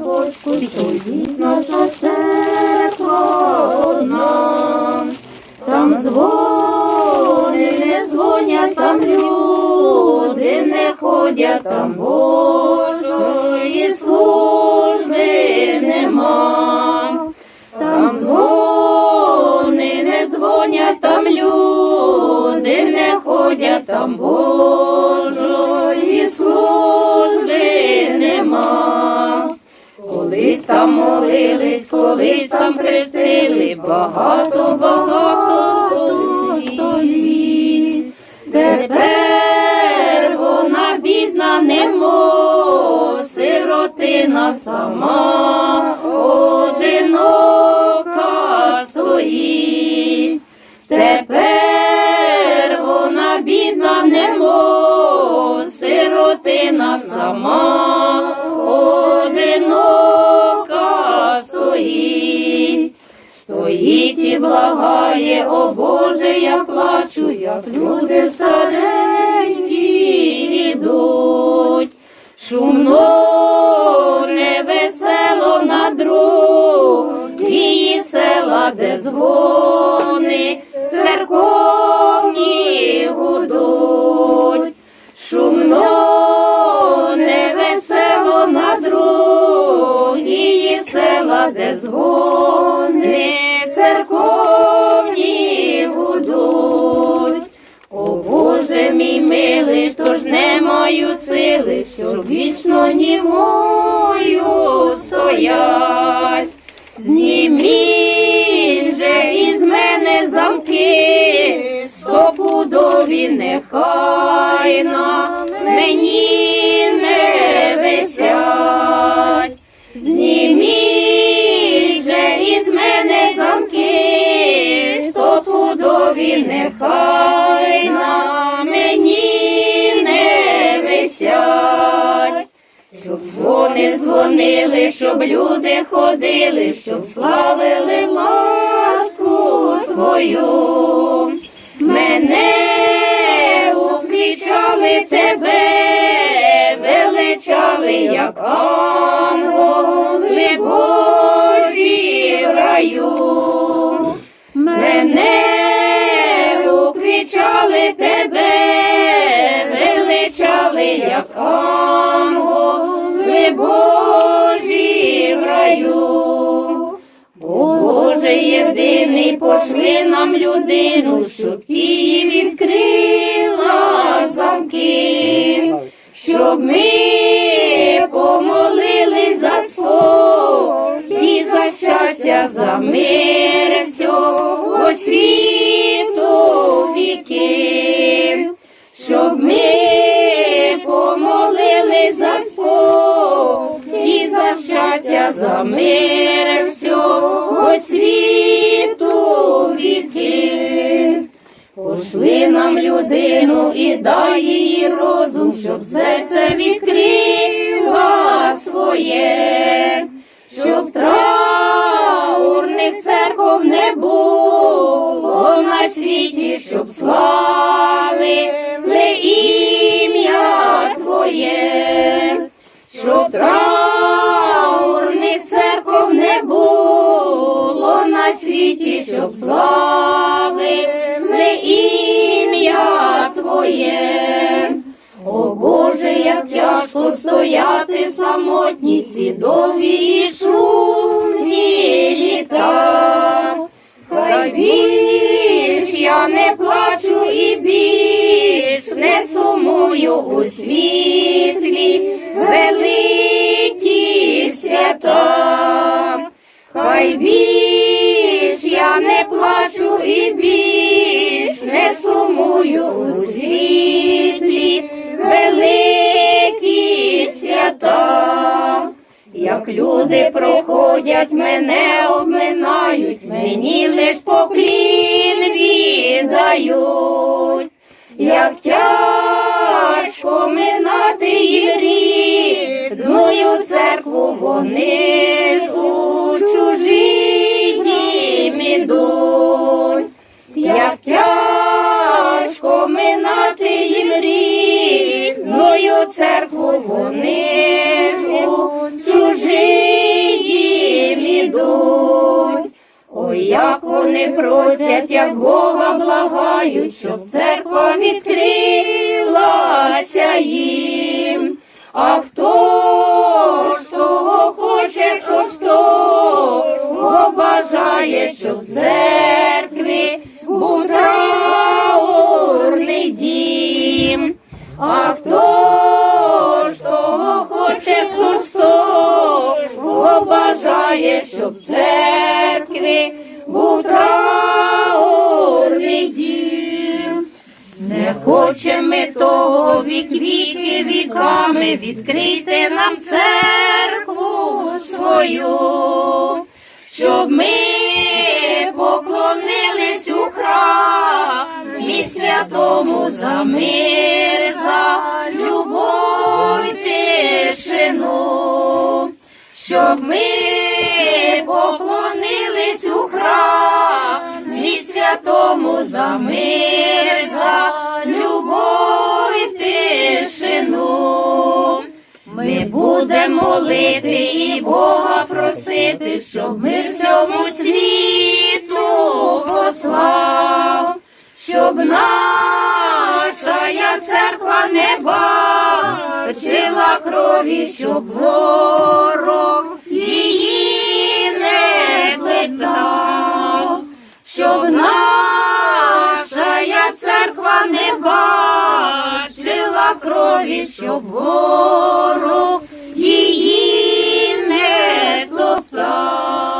ставочку стоїть наша церква одна. Там дзвони не дзвонять, там люди не ходять, там Божої служби нема. Там дзвони не дзвонять, там люди не ходять, там Божої там молились, колись там хрестились, багато, багато століть. Тепер вона бідна, немо, сиротина сама, одинока стоїть. Тепер вона бідна, немо, сиротина сама, Стоїть і благає, о Боже, я плачу, як люди старенькі йдуть. Шумно, невесело на другі села, де дзвони церковні гудуть. Шумно, невесело на другі села, де дзвони маю сили, щоб вічно німою стоять. Зніміть же із мене замки, стопудові нехай на мені не висять. Зніміть же із мене замки, стопудові нехай дзвонили, щоб люди ходили, щоб славили ласку твою. Мене уквічали тебе, величали, як ангели Божі в раю. Мене уквічали тебе, величали, як ангели Божі в раю. О Боже єдиний, пошли нам людину, щоб ті відкрила замки, щоб ми помолили за спокій, за щастя, за мир всього світу за мир всього світу віки. Пошли нам людину і дай їй розум, щоб серце відкрила своє, щоб траурних церков не було на світі, щоб славили ім'я Твоє, щоб церков було на світі, щоб славили ім'я Твоє. О Боже, як тяжко стояти самотні ці довгі шумні літа. Хай більш я не плачу і більш не сумую у світлі великі Хай більш я не плачу і більш не сумую у світлі великі свята. Як люди проходять, мене обминають, мені лиш поклін віддають. Як тяжко церкву вонижу, чужі їм ідуть. Ой, як вони просять, як Бога благають, щоб церква відкрилася їм. А хто ж того хоче, хто ж того бажає, щоб все. Щоб в церкві був траурний дім. Не хочемо ми того вік віками, відкрити нам церкву свою, щоб ми поклонились у храмі святому за мир, за любов і щоб ми поклонились у храмі святому за мир, за любов і тишину. Ми будемо молити і Бога просити, щоб мир всьому світу послав, щоб наша церква не бачила крові, щоб ворог не питав, щоб наша церква не бачила крові, щоб ворог її не топтав.